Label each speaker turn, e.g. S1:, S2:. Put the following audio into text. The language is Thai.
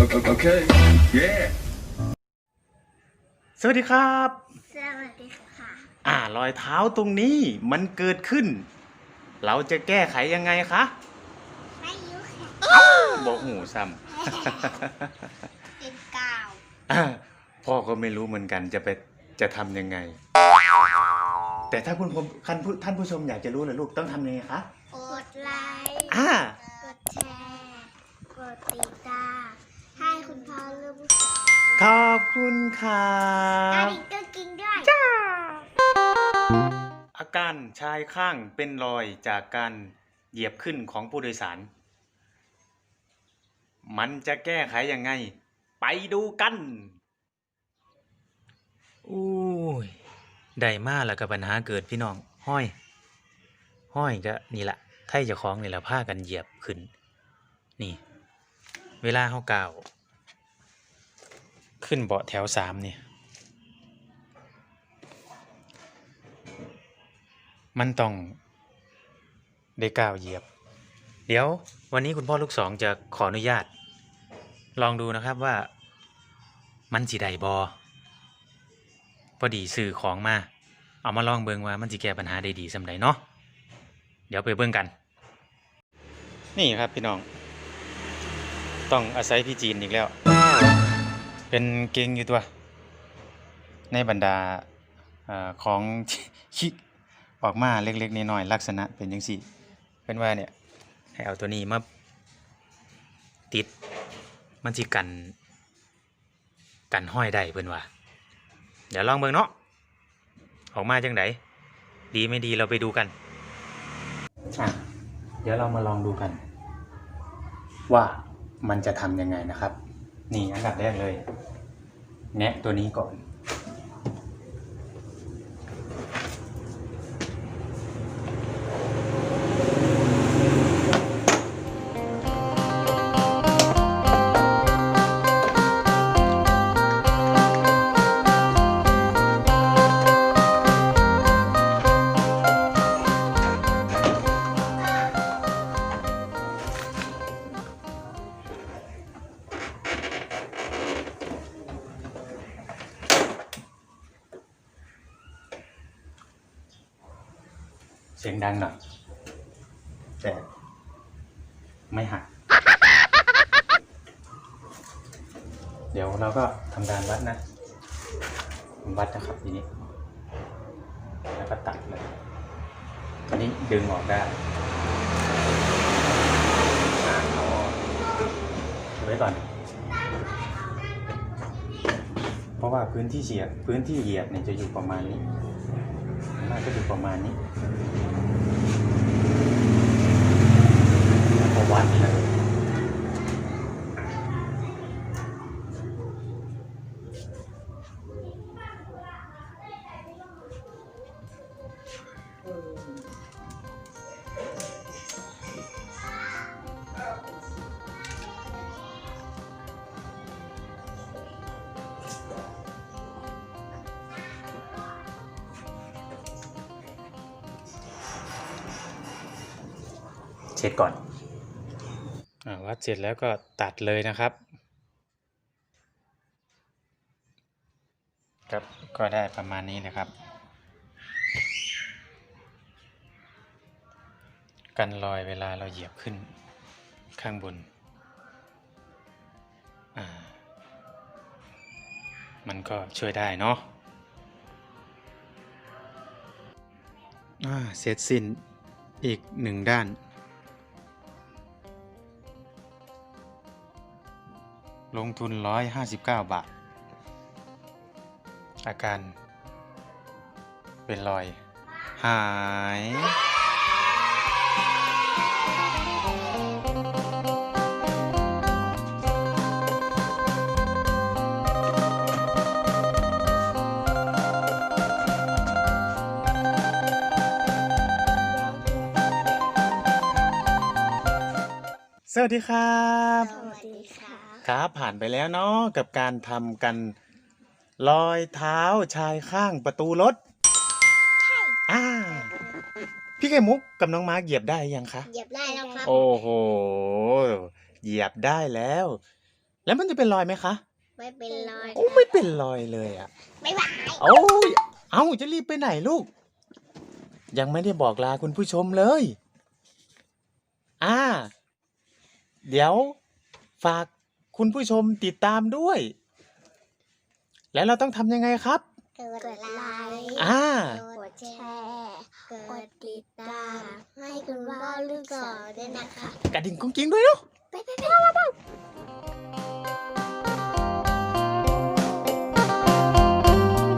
S1: Okay. Yeah.
S2: สวัสดีครับ
S3: สวัสดีค่ะ
S2: อ่ารอยเท้าตรงนี้มันเกิดขึ้น เราจะแก้ไขยังไงคะ
S3: ไม่ยุค่ะ
S2: บอกหูซ้
S3: เป็นกาวำ
S2: อ่าพ่อก็ไม่รู้เหมือนกันจะไปจะทำยังไง แต่ถ้าคุณผู้ท่านผู้ท่านผู้ชมอยากจะรู้เลยลูกต้องทำยังไงคะ
S3: กดไลค์
S2: อ่าก
S3: ดแชร์ กดติดตามให้คุณพ่อลูก
S2: ขอบคุณครั
S3: อา
S2: บ
S3: ดิก็กินด้วย
S2: อาการชายข้างเป็นรอยจากการเหยียบขึ้นของผู้โดยสาร มันจะแก้ไขยังไง ไปดูกันอู้ยได้มาแล้วก็ปัญหาเกิดพี่น้อง ห้อย ห้อยก็นี่แหละไทยเจะคล้าของนี่แหละผ้ากันเหยียบขึ้น นี่ เวลาเขากล่าว ขึ้นเบาะแถวสามเนี่ย มันต้องได้ก้าวเหยียบ เดี๋ยววันนี้คุณพ่อลูกสองจะขออนุญาต ลองดูนะครับว่ามันสิได้บอพอดีสื่อของมา เอามาลองเบิงว่ามันสิแก้ปัญหาได้ดีสำใดเนาะเดี๋ยวไปเบิ่งกัน นี่ครับพี่น้อง ต้องอาศัยพี่จีนอีกแล้ว เป็นเก่งอยู่ตัว ในบรรดาอของคิออกมาเล็กๆน้อยๆลักษณะเป็นจังสี่ เป็นว่าเนี่ยให้เอาตัวนี้มาติดมันสิกัน กันห้อยได้เพิ่อนว่า เดี๋ยวลองเบิ่งเนาะออกมาจังไดดีไม่ดีเราไปดูกันอะเดี๋ยวเรามาลองดูกัน ว่ามันจะทำยังไงนะครับ นี่อันดับแรกเลย แนะตัวนี้ก่อน เสียงดังหน่อยแต่ไม่หัก เดี๋ยวเราก็ทำการวัดนะ วัดนะครับทีนี้ แล้วก็ตัดเลยตอนนี้ดึงออกได้อ่าเอาไว้ก่อน เพราะว่าพื้นที่เฉียบพื้นที่เหยียบเนี่ยจะอยู่ประมาณนี้ น่าจะอยู่ประมาณนี้ประวัตินะ เช็ดก่อนอ่าวัดเสร็จแล้วก็ตัดเลยนะครับ ครับก็ได้ประมาณนี้นะครับ กันรอยเวลาเราเหยียบขึ้นข้างบน มันก็ช่วยได้เนาะเสร็จสิ้นอีกหนึ่งด้าน ลงทุน 159 บาท อาการเป็นรอย หาย วัสดีครับ
S3: สวัสดีค่ะ
S2: ครับผ่านไปแล้วเนาะกับการทำกันรอยเท้าชายข้างประตูรถ
S3: ใช่
S2: อ่าพี่ไข่มุกกับน้องมาร์กเหยียบได้ยังคะ
S3: เหยียบได้แล้วครับ
S2: โอ้โหเหยียบได้แล้ว แล้วมันจะเป็นรอยไหมคะ
S3: ไม่เป็นรอย
S2: โอ้ไม่เป็นรอยเลยอะ
S3: ไม่ไหว
S2: โอ้ยเอ้าจะรีบไปไหนลูก ยังไม่ได้บอกลาคุณผู้ชมเลย อ่า เดี๋ยวฝากคุณผู้ชมติดตามด้วย แล้วเราต้องทำยังไงครับ
S3: กดไลค์
S2: อ่า
S3: กดแชร์กดติดตาม ให้คุณพ่อลูกสองด้วยนะคะ
S2: กระดิ่งกุ้งกิ้งด้วยเนาะ
S3: ไปไปไป